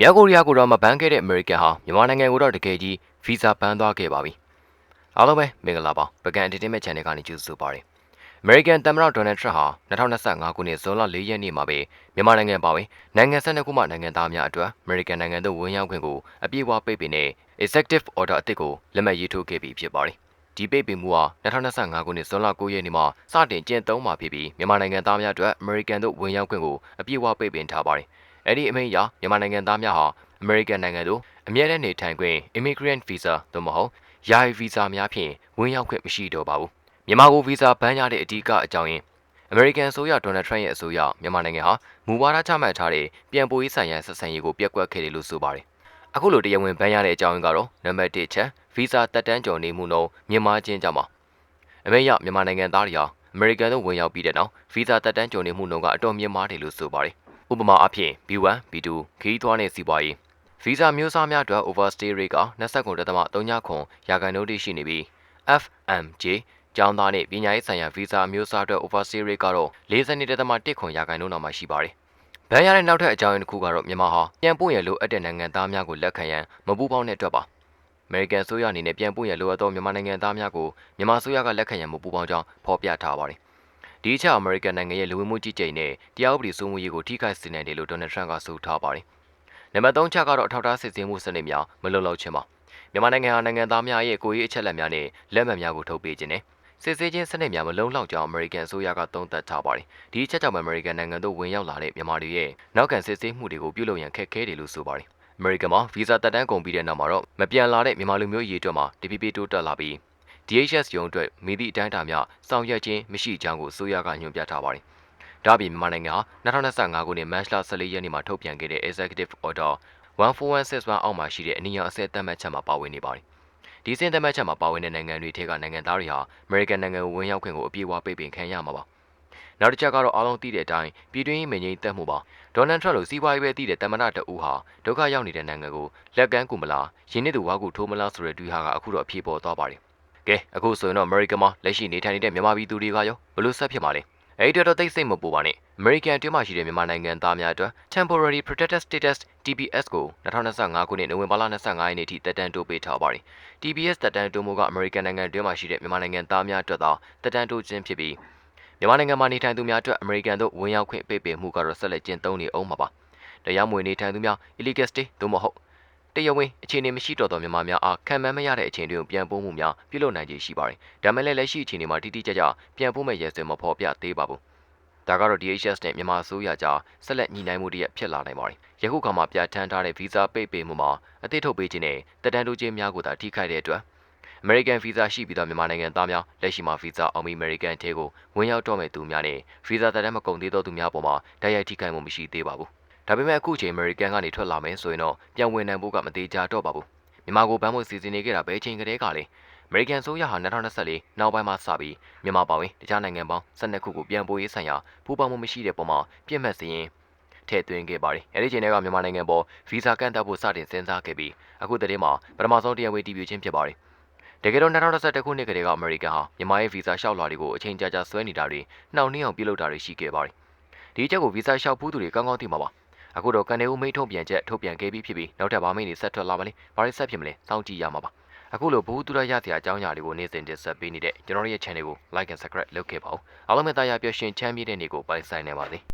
မြောက်ကိုရီးယားကိုတော့မဘန်းခဲ့တဲ့အမေရိကန်ဟာမြန်မာနိုင်ငံကိုတော့တကယ်ကြီးဗီဇာဘန်းသွားခဲ့ပါပြီအားလုံးပဲမင်္ဂလာပါပကံ Entertainment Channel ကနေကြိုဆိုပါရစေအမေရိကန်သမ္မတဒေါ်နယ်ထရန့်ဟာ2025ခုနှစ်ဇွန်လ4ရက်နေ့မှာပဲမြန်မာနိုင်ငံပါဝင်နိုင်ငံ12ခုမှနိုင်ငံသားများအတွက်အမေရိကန်နိုင်ငံသို့ဝင်ရောက်ခွင့်ကိုအပြည့်အဝပိတ်ပင်တဲ့ Executive Order အသစ်ကိုလက်မှတ်ရေးထိုးခဲ့ပြီးဖြစ်ပါတယ်ဒီပိတ်ပင်မှုဟာ2025ခုနှစ်ဇွန်လ9ရက်နေ့မှာစတင်ကျင့်သုံးမှာဖြစ်ပြီးမြန်မာနိုင်ငံသားများအတွက်အမေရိကန်သို့ဝင်ရောက်ခွင့်ကိုအပြည့်အဝပိတ်ပင်ထားပါတယ်။ အဲ့ဒီအမိန့်အရမြန်မာနိုင်ငံသားများဟာအမေရိကန်နိုင်ငံသို့အမြဲတမ်းနေထိုင်ခွင့် Immigrant Visa သို့မဟုတ်ယာယီဗီဇာများဖြင့်ဝင်ရောက်ခွင့်မရှိတော့ပါဘူး။မြန်မာကိုဗီဇာဘန်းရတဲ့အဓိကအကြောင်းရင်းအမေရိကန်အစိုးရဒေါ်နယ်ထရန့်ရဲ့အစိုးရမြန်မာနိုင်ငံဟာမူဝါဒချမှတ်ထားတဲ့ပြန်ပို့ရေးဆိုင်ရာဆက်ဆံရေးကိုပြက်ကွက်ခဲ့တယ်လို့ဆိုပါတယ်။အခုလိုတရားဝင်ဘန်းရတဲ့အကြောင်းရင်းကတော့နံပါတ်1ချက်ဗီဇာတက်တန်းကျော်နေမှုနှုန်းမြင့်မားခြင်းကြောင့်ပါ။အမေရမြန်မာနိုင်ငံသားတွေဟာအမေရိကန်သို့ဝင်ရောက်ပြီးတဲ့နောက်ဗီဇာတက်တန်းကျော်နေမှုနှုန်းကအတော်မြင့်မားတယ်လို့ဆိုပါတယ်။ ဥပမာအားဖြင့် B1, B2 ခရီးသွားနဲ့စီးပွားရေးဗီဇာမျိုးစားများအတွက် overstay rate က29.3ခွန်ရာခိုင်နှုန်းထိရှိနေပြီး FMJ ကျောင်းသားနဲ့ပညာရေးဆိုင်ရာဗီဇာမျိုးစားအတွက် overstay rate ကတော့42.1ခွန်ရာခိုင်နှုန်းလောက်မှရှိပါတယ်။ဘန်ရတဲ့နောက်ထပ်အကြောင်းရင်းတစ်ခုကတော့မြန်မာဟာပြန်ပို့ရလိုအပ်တဲ့နိုင်ငံသားများကိုလက်ခံရန်မပူးပေါင်းတဲ့အတွက်ပါ။ American ဆိုရအနေနဲ့ပြန်ပို့ရလိုအပ်သောမြန်မာနိုင်ငံသားများကိုမြန်မာဆိုရကလက်ခံရန်မပူးပေါင်းကြောင်းဖော်ပြထားပါတယ်။ ဒီအချက် American နိုင်ငံရဲ့လူဝင်မှုကြီးကြပ်ရေးနဲ့တရားဥပဒေစိုးမိုးရေးကိုထိခိုက်စေနိုင်တယ်လို့ Donald Trump ကဆိုထားပါတယ်။နံပါတ်3ချက်ကတော့အထောက်အထားစစ်ဆေးမှုစနစ်များမလုံလောက်ခြင်းပါ။မြန်မာနိုင်ငံဟာနိုင်ငံသားများရဲ့ကိုယ်ရေးအချက်အလက်များနဲ့လက်မှတ်များကိုထုတ်ပေးခြင်းနဲ့စစ်ဆေးခြင်းစနစ်များမလုံလောက်ကြောင်း American အစိုးရကသုံးသပ်ထားပါတယ်။ဒီအချက်ကြောင့် American နိုင်ငံသို့ဝင်ရောက်လာတဲ့မြန်မာတွေရဲ့နောက်ခံစစ်ဆေးမှုတွေကိုပြုလုပ်ရန်ခက်ခဲတယ်လို့ဆိုပါတယ်။ American မှာဗီဇာတက်တန်းကုန်ပြီးတဲ့နောက်မှာတော့မပြန်လာတဲ့မြန်မာလူမျိုးရေးအတွက်မှာတဖြည်းဖြည်းတိုးတက်လာပြီး DHS ရုံးအတွက်မိသည့်အတိုင်းအတာများဆောင်ရွက်ခြင်းမရှိကြောင်းကိုအစိုးရကညွှန်ပြထားပါတယ်။ဒါ့အပြင်မြန်မာနိုင်ငံဟာ2025ခုနှစ်မတ်လ14ရက်နေ့မှာထုတ်ပြန်ခဲ့တဲ့ Executive Order 14161အောက်မှာရှိတဲ့အနီရောင်အစဲသတ်မှတ်ချက်မှာပါဝင်နေပါတယ်။ဒီစင်သတ်မှတ်ချက်မှာပါဝင်တဲ့နိုင်ငံတွေထဲကနိုင်ငံသားတွေဟာ American နိုင်ငံကိုဝင်ရောက်ခွင့်ကိုအပြည့်အဝပိတ်ပင်ခံရမှာပါ။နောက်တစ်ချက်ကတော့အားလုံးသိတဲ့အတိုင်းပြည်တွင်းရေးမငြိမ်သက်မှုပါဒေါ်နယ်ထရန့်လိုစီးပွားရေးပဲသိတဲ့တမန်တော်တအူးဟာဒုက္ခရောက်နေတဲ့နိုင်ငံကိုလက်ကမ်းကူမလားရင်းနှီးသူဝါကူထိုးမလားဆိုတဲ့တွေးဟာကအခုတော့အပြေပေါ်သွားပါတယ် ကဲအခုဆိုရင်တော့ American မှာလက်ရှိနေထိုင်နေတဲ့မြန်မာပြည်သူတွေကရောဘလို့ဆက်ဖြစ်မှာလဲအဲ့ဒီတော့သိစိတ်မပူပါနဲ့ American အတွင်းမှာရှိတဲ့မြန်မာနိုင်ငံသားများအတွက် Temporary Protected Status TPS ကို2025ခုနှစ်နိုဝင်ဘာလ25ရက်နေ့ထိတက်တန်းတိုးပေးထားပါတယ် TPS တက်တန်းတိုးမှုက American နိုင်ငံအတွင်းမှာရှိတဲ့မြန်မာနိုင်ငံသားများအတွက်သာတက်တန်းတိုးခြင်းဖြစ်ပြီးမြန်မာနိုင်ငံမှာနေထိုင်သူများအတွက် American သို့ဝင်ရောက်ခွင့်ပိတ်ပင်မှုကတော့ဆက်လက်ကျင့်သုံးနေအောင်ပါပါတရားမဝင်နေထိုင်သူများ illegal stay သို့မဟုတ် တရားဝင်အခြေအနေမရှိတော့သောမြန်မာများအားခံမှန်းမရတဲ့အခြေအနေကိုပြန်ပို့မှုများပြုလုပ်နိုင်ခြေရှိပါတယ်။ဒါမဲ့လည်းလက်ရှိအခြေအနေမှာတိတိကျကျပြန်ပို့မဲ့ရဲစွဲမဖော်ပြသေးပါဘူး။ဒါကတော့ DHS နဲ့မြန်မာအစိုးရကြားဆက်လက်ညှိနှိုင်းမှုတည်းဖြစ်လာနိုင်ပါတယ်။ယခုခါမှာပြဋ္ဌာန်းထားတဲ့ဗီဇာပိတ်ပင်မှုမှာအသစ်ထုတ်ပေးခြင်းနဲ့တက်တန်းတိုးခြင်းများကိုသာထိခိုက်တဲ့အတွက် American Visa ရှိပြီးသောမြန်မာနိုင်ငံသားများလက်ရှိမှာ Visa အောင်ပြီး American ထဲကိုဝင်ရောက်တော့မဲ့သူများနဲ့ Visa တက်တန်းမကုန်သေးသောသူများပေါ်မှာတိုက်ရိုက်ထိခိုက်မှုမရှိသေးပါဘူး။ ဒါပေမဲ့အခုချိန် American ကနေထွက်လာမယ်ဆိုရင်တော့ပြန်ဝင်နိုင်ဖို့ကမသေးကြတော့ပါဘူး။မြန်မာကိုဗန်းဖို့စီစဉ်နေခဲ့တာပဲချိန်ကလေးကလေအမေရိကန်ဆိုရဟာ2024နောက်ပိုင်းမှာစပြီးမြန်မာပါဝင်တခြားနိုင်ငံပေါင်း12ခုကိုပြန်ပို့ရေးဆိုင်ရာပူးပေါင်းမှုမရှိတဲ့ပုံမှာပြစ်မှတ်စရင်ထည့်သွင်းခဲ့ပါတယ်။အဲဒီချိန်ကမြန်မာနိုင်ငံပေါ်ဗီဇာကန့်သတ်ဖို့စတင်စဉ်းစားခဲ့ပြီးအခုတည်းမှာပထမဆုံးတရားဝင်တည်ပြုခြင်းဖြစ်ပါတယ်။တကယ်တော့2021ခုနှစ်ကတည်းကအမေရိကန်ဟာမြန်မာရဲ့ဗီဇာလျှောက်လွှာတွေကိုအချိန်ကြာကြာဆွဲနေတာတွေနှောင့်နှေးအောင်ပြုလုပ်တာတွေရှိခဲ့ပါတယ်။ဒီအချက်ကိုဗီဇာလျှောက်ဖူးသူတွေကောင်းကောင်းသိမှာပါ။ အခုတော့ကန်နေဦးမိတ်ထုတ်ပြန်ချက်ထုတ်ပြန်ခဲ့ပြီးဖြစ်ပြီးနောက်ထပ်ဗာမိတ်တွေဆက်ထွက်လာမလဲ။ဘာတွေဆက်ဖြစ်မလဲစောင့်ကြည့်ရမှာပါ။အခုလိုဘူးတူရရစရာအကြောင်းအရာတွေကိုနေ့စဉ်တင်ဆက်ပေးနေတဲ့ကျွန်တော်ရဲ့ channel ကို like and subscribe လုပ်ခဲ့ပါဦးအားလုံးပဲတာယာပျော်ရွှင်ချမ်းမြေ့တဲ့နေ့ကိုပိုင်ဆိုင်နေပါစေ။